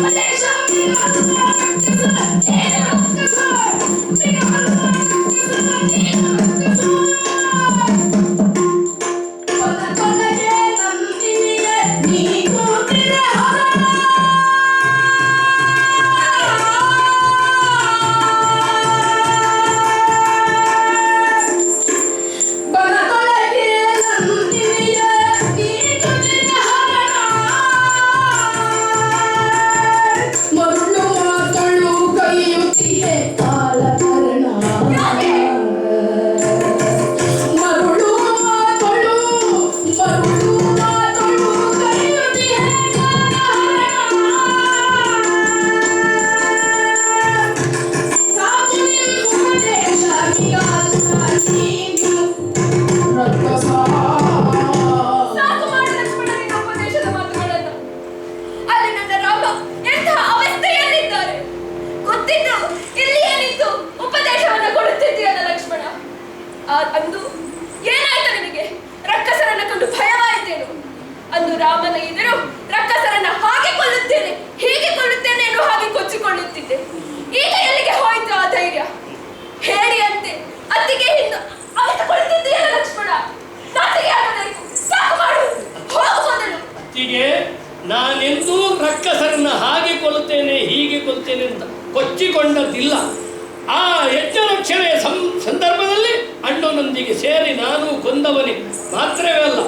Malaysia, ನಾನೆಂದೂ ರಕ್ಕಸರನ್ನ ಹಾಗೆ ಕೊಲ್ತೇನೆ ಹೀಗೆ ಕೊಲ್ತೇನೆ ಅಂತ ಕೊಚ್ಚಿಕೊಂಡದ್ದಿಲ್ಲ. ಆ ಯಜ್ಞರಕ್ಷಣೆಯ ಸಂ, ಸಂದರ್ಭದಲ್ಲಿ ಅಣ್ಣನೊಂದಿಗೆ ಸೇರಿ ನಾನು ಕೊಂದವನೇ ಮಾತ್ರವೇ ಅಲ್ಲ.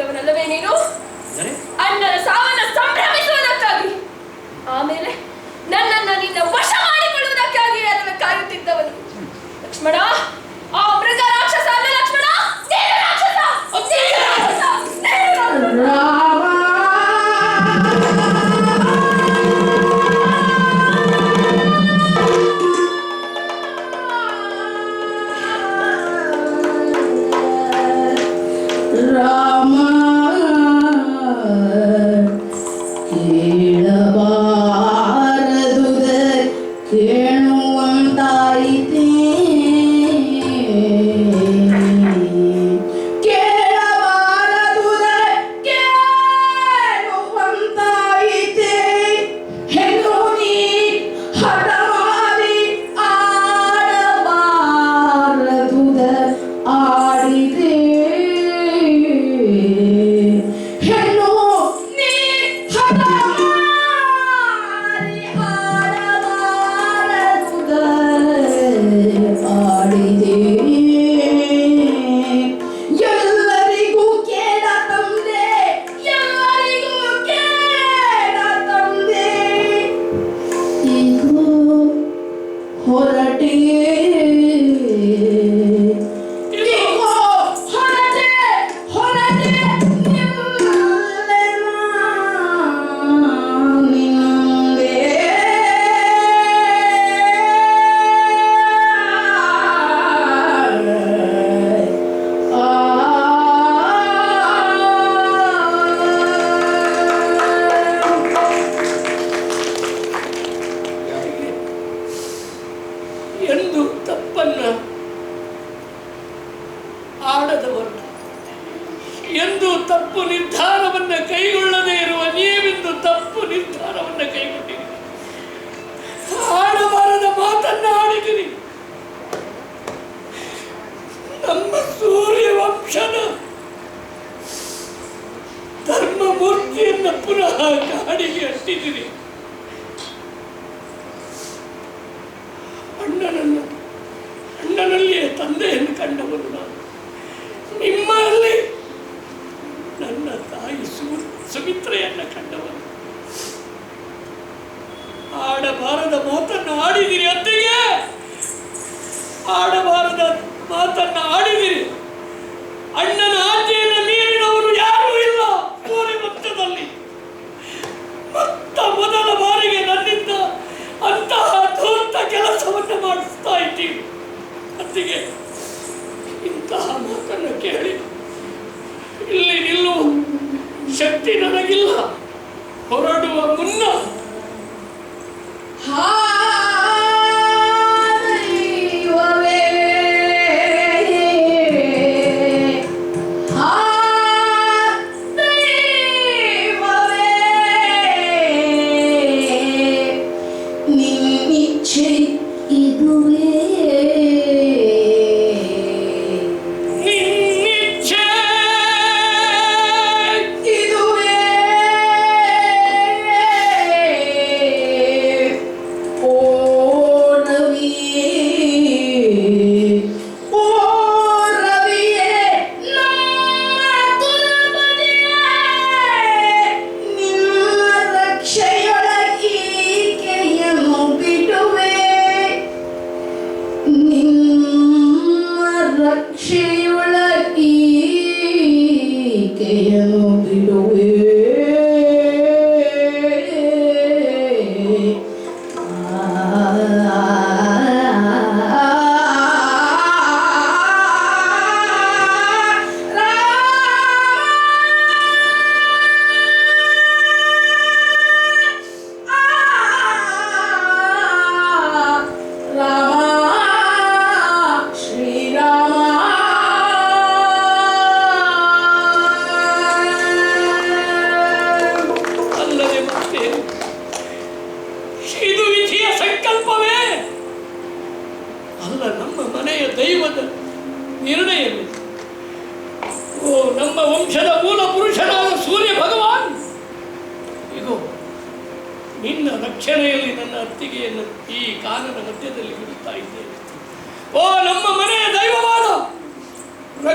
ಹುಟ್ಟಿದವನಲ್ಲವೇ ನೀನು? ಅಣ್ಣನ ಸಾವನ್ನ ಸಂಭ್ರಮಿಸುವುದಕ್ಕಾಗಿ. ಆಮೇಲೆ ನನ್ನನ್ನ ನಿನ್ನ ವಶ ಮಾಡಿಕೊಳ್ಳುವುದಕ್ಕಾಗಿ ಅದನ್ನು ಕಾಯುತ್ತಿದ್ದವನು. ಲಕ್ಷ್ಮಣ ಆ ಮೃಗ ರಾಕ್ಷಸ ಅಲ್ಲ ಲಕ್ಷ್ಮಣ? ರಾಕ್ಷಸ! ರಾಕ್ಷಸ! Rock. Sadhguru. ತಪ್ಪು ನಿರ್ಧಾರವನ್ನು ಕೈಗೊಳ್ಳದೇ ಇರುವ ನೀವಿಂದು ತಪ್ಪು ನಿರ್ಧಾರವನ್ನು ಕೈಗೊಂಡಿರಿ. ಆಡಬಾರದ ಮಾತನ್ನು ಆಡಿದಿರಿ ನಮ್ಮ ಸೂರ್ಯ ವಂಶನ ಧರ್ಮಮೂರ್ತಿಯನ್ನು ಪುನಃ ಕಾಡಿಗೆ ಅಟ್ಟಿದಿರಿ.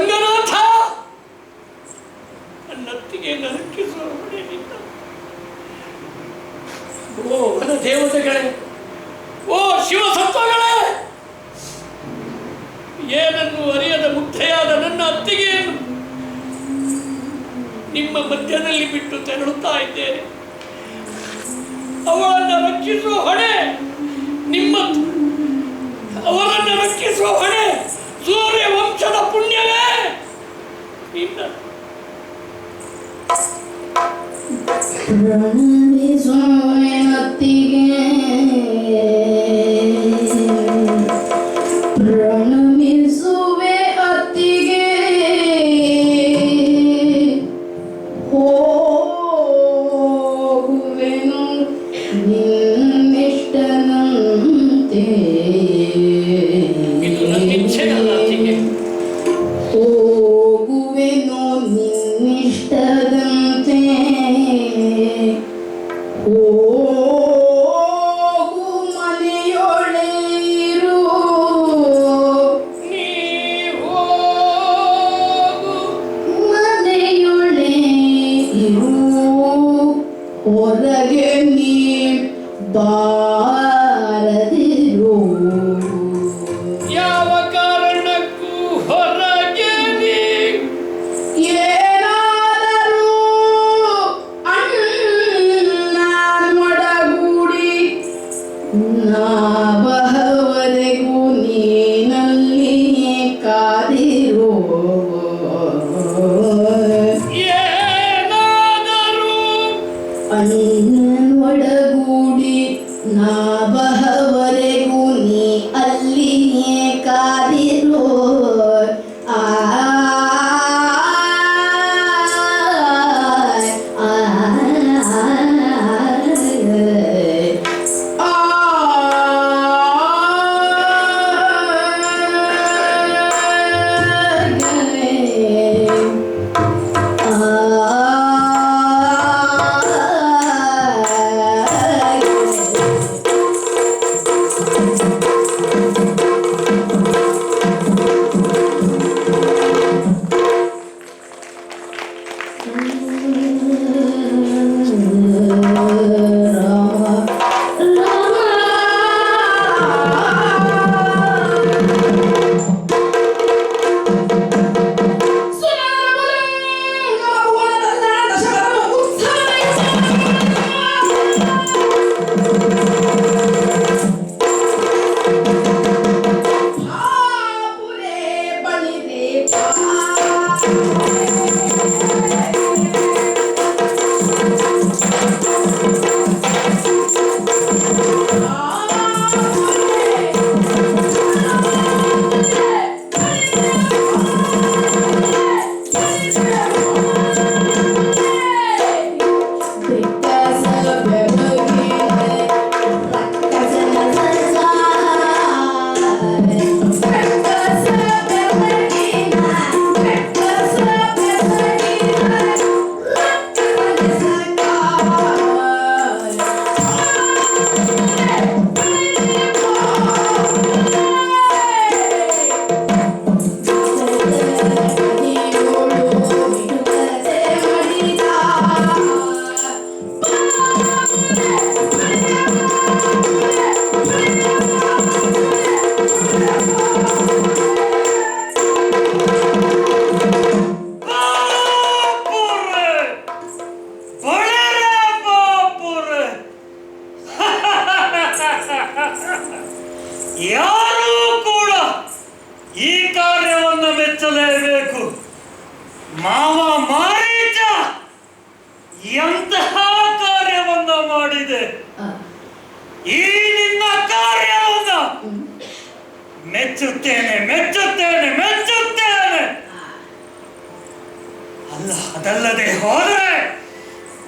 ರಂಗನಾಥ ನನ್ನತ್ತಿಗೆ ನಲುಕಿಸುವ ಓ ದೇವತೆಗಳೇ! ಓ, ಶಿವಸತ್ವಗಳೇ! ಏನನ್ನು ಅರಿಯದ ಮುಗ್ಧೆಯಾದ ನನ್ನ ಅತ್ತಿಗೆಯನ್ನು ನಿಮ್ಮ ಮಧ್ಯದಲ್ಲಿ ಬಿಟ್ಟು ತೆರಳುತ್ತಾ ಇದ್ದೇನೆ. ಅವಳನ್ನು ರಕ್ಷಿಸುವ ಹೊಣೆ ನಿಮ್ಮ ಅವರನ್ನು ರಕ್ಷಿಸುವ ಹೊಣೆ ಸೂರ್ಯ ವಂಶದ ಪುಣ್ಯ Именно.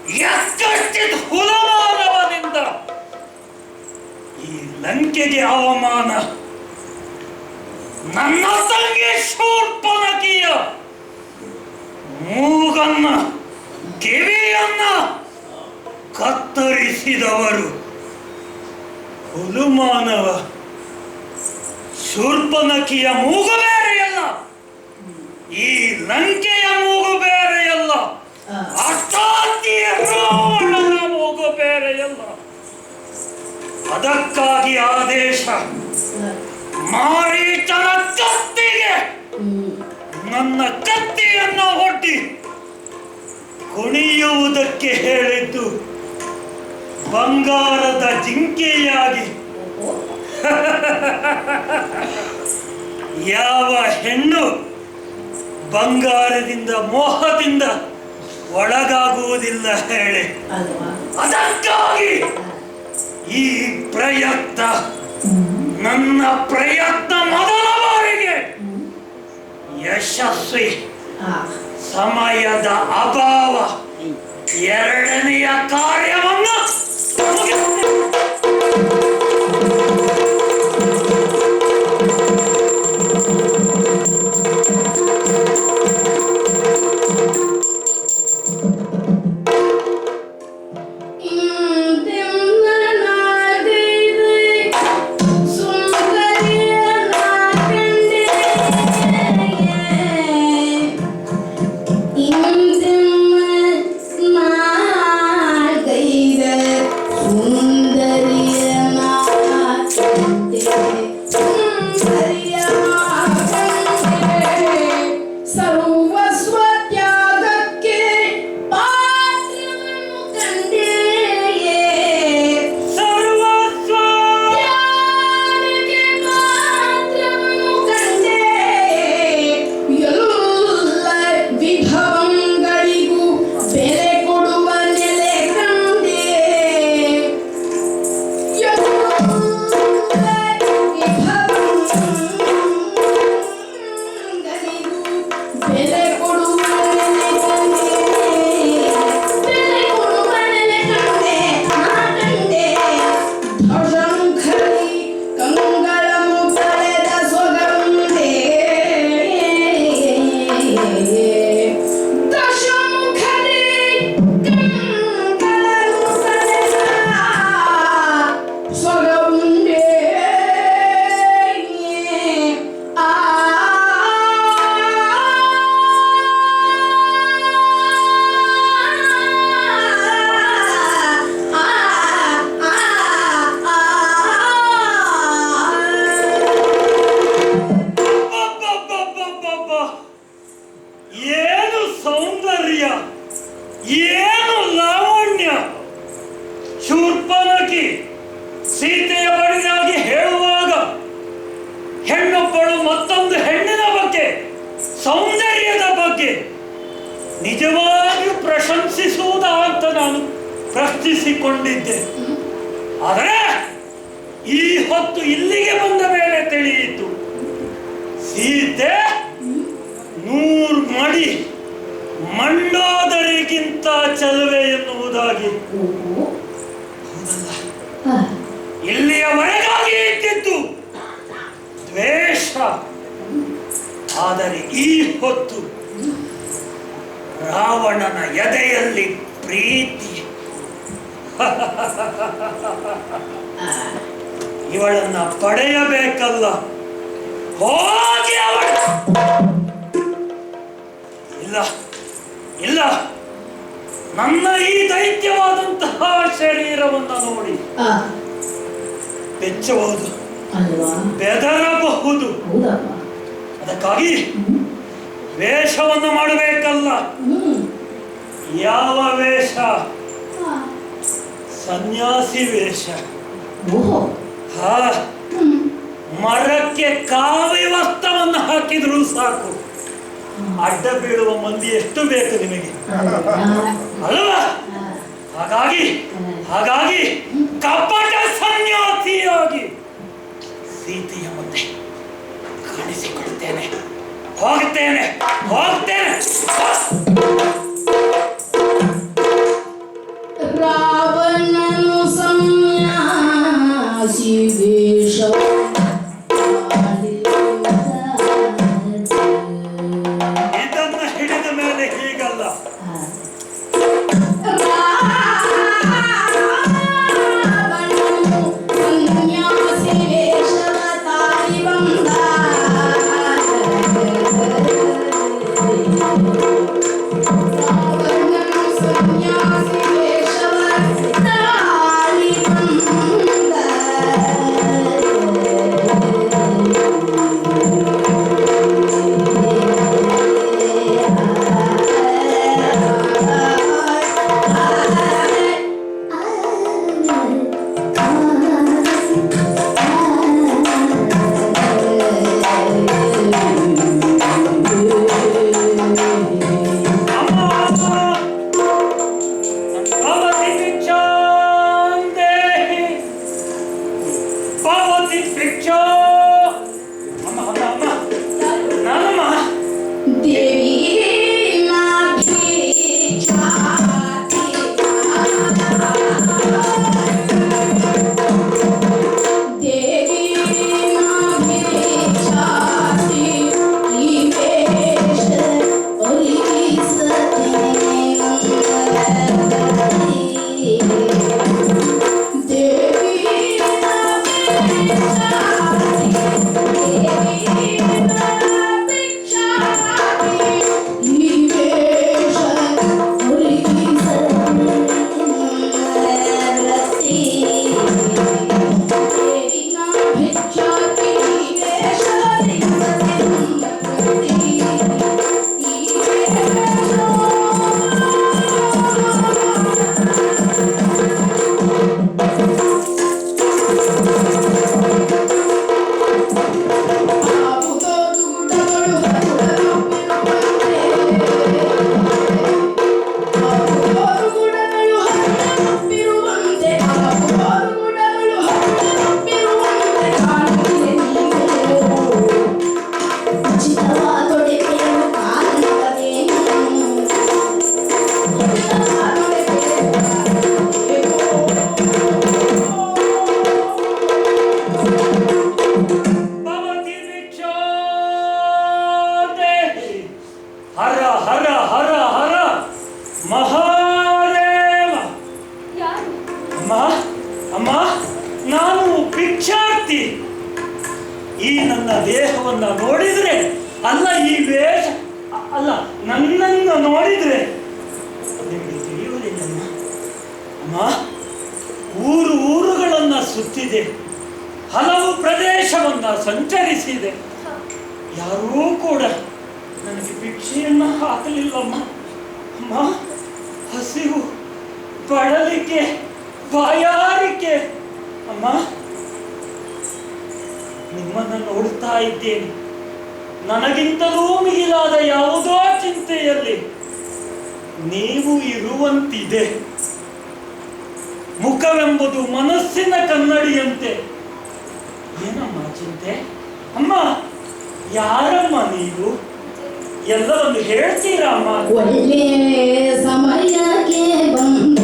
ಎಷ್ಟೆಷ್ಟಿತ್ ಹುಲಮಾನವನಿಂದ ಈ ಲಂಕೆಗೆ ಅವಮಾನ. ನನ್ನ ಸಂಗೆ ಶೂರ್ಪನಕಿಯ ಮೂಗನ್ನ, ಕಿವಿಯನ್ನ ಕತ್ತರಿಸಿದವರು ಹುಲುಮಾನವ ಶೂರ್ಪನಕಿಯ ಮೂಗು ಬೇರೆಯಲ್ಲ, ಈ ಲಂಕೆಯ ಮೂಗು ಬೇರೆಯಲ್ಲ. ಬೇರೆಯಲ್ಲ ಅದಕ್ಕಾಗಿ ಆದೇಶ ಮಾರೀಚನ ಕತ್ತಿಗೆ ನನ್ನ ಕತ್ತಿಯನ್ನು ಹೊಟ್ಟಿ ಕುಣಿಯುವುದಕ್ಕೆ ಹೇಳಿದ್ದು ಬಂಗಾರದ ಜಿಂಕೆಯಾಗಿ. ಯಾವ ಹೆಣ್ಣು ಬಂಗಾರದಿಂದ ಮೋಹದಿಂದ ಒಳಗಾಗುವುದಿಲ್ಲ ಹೇಳಿ. ಅದಕ್ಕಾಗಿ ಈ ಪ್ರಯತ್ನ ನನ್ನ ಪ್ರಯತ್ನ ಮೊದಲ ಬಾರಿಗೆ ಯಶಸ್ವಿ ಸಮಯದ ಅಭಾವ ಎರಡನೆಯ ಕಾರ್ಯವನ್ನು ಎನ್ನುವುದಾಗಿ ಇಲ್ಲಿಯವರೆಗಾಗಿ ಇದ್ದಿದ್ದು. ದ್ವೇಷ. ಆದರೆ ಈ ಹೊತ್ತು ರಾವಣನ ಎದೆಯಲ್ಲಿ ಪ್ರೀತಿ. ಇವಳನ್ನ ಪಡೆಯಬೇಕಲ್ಲ. ಹೋಗಿ ಅವಳ. ಇಲ್ಲ. ಇಲ್ಲ. ನನ್ನ ಈ ದೈತ್ಯವಾದಂತಹ ಶರೀರವನ್ನು ನೋಡಿ. ಬೆಚ್ಚಬಹುದು. ಬೆದರಬಹುದು. ಅದಕ್ಕಾಗಿ ವೇಷವನ್ನು ಮಾಡಬೇಕಲ್ಲ. ಯಾವ ವೇಷ? ಸನ್ಯಾಸಿ ವೇಷ. ಮರಕ್ಕೆ ಕಾವಿ ವಸ್ತ್ರವನ್ನು ಹಾಕಿದ್ರು ಸಾಕು. ಅಡ್ಡ ಬೀಳುವ ಮಂದಿ ಎಷ್ಟು ಬೇಕು ನಿಮಗೆ? ಅಲ್ವಾ? ಹಾಗಾಗಿ ಹಾಗಾಗಿ ಕಪಟ ಸನ್ಯಾಸಿಯಾಗಿ ಸೀತೆಯ ಮುಂದೆ ಕಾಣಿಸಿಕೊಳ್ತೇನೆ ಹೋಗ್ತೇನೆ ಹೋಗ್ತೇನೆ ನಿಮ್ಮನ್ನು ನೋಡುತ್ತಾ ಇದ್ದೇನೆ. ನನಗಿಂತಲೂ ಮಿಗಿಲಾದ ಯಾವುದೋ ಚಿಂತೆಯಲ್ಲಿ ನೀವು ಇರುವಂತಿದೆ. ಮುಖವೆಂಬುದು ಮನಸ್ಸಿನ ಕನ್ನಡಿಯಂತೆ. ಏನಮ್ಮ ಚಿಂತೆ? ಅಮ್ಮ, ಯಾರಮ್ಮ ನೀವು? ಎಲ್ಲವನ್ನು ಹೇಳ್ತೀರಾ ಅಮ್ಮ? ಸಮಯಕ್ಕೆ ಬಂದೆ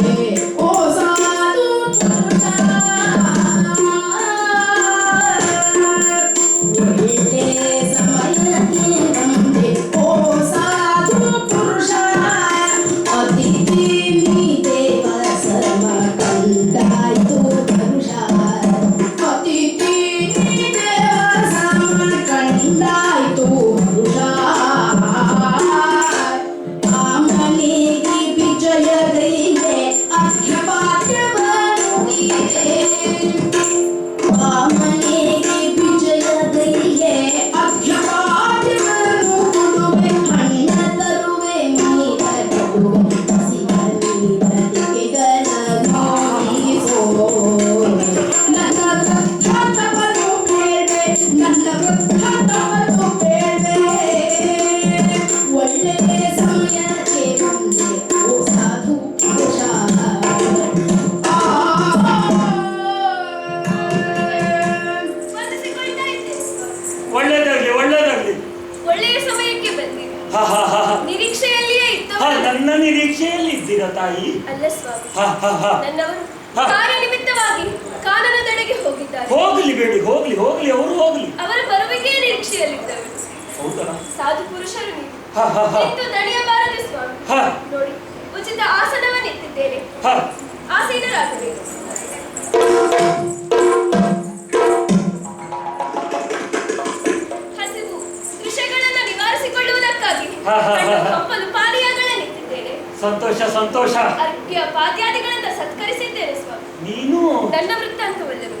ಇದ್ದೀರಾ ತಾಯಿ? ಅಲ್ಲ ಸ್ವಾಮಿ ಹ ಹ ಹ. ನನ್ನವರು ಕಾರ್ಯನಿಮಿತ್ತವಾಗಿ ಕಾನನದೆಡೆಗೆ ಹೋಗಿದ್ದಾರೆ. ಹೋಗ್ಲಿ ಬೇಡಿ ಹೋಗ್ಲಿ ಹೋಗ್ಲಿ ಅವರು ಹೋಗ್ಲಿ. ಅವರ ಬರುವಿಕೆಯ ನಿರೀಕ್ಷೆಯಲ್ಲಿದ್ದವರು ಹೌದಾ? ಸಾಧು ಪುರುಷರು ನೀವು. ಹ ಹ ಹ. ನಿಂತು ದಣಿಯಬಾರದು ಸ್ವಾಮಿ ಹ. ನೋಡಿ ಉಚಿತ ಆಸನವನ್ನಿಟ್ಟಿದ್ದೇನೆ ಹ. ಆಸೀನರಾಗಬೇಕು ಹಸಿವು ಕೃಷಿಗಳನ್ನು ನಿವಾರಿಸಿಕೊಳ್ಳುವುದಕ್ಕಾಗಿ ಹಾ, ಹಾ, ಸಂತೋಷ ಸಂತೋಷ. ಅರ್ಘ್ಯ ಪಾದ್ಯಾದಿಗಳಿಂದ ಸತ್ಕರಿಸಿದ್ದೇನೆ ಸ್ವಾಮಿ. ನೀನು ದಂಡ ವೃತ್ತಾಂತವಲ್ಲವೇ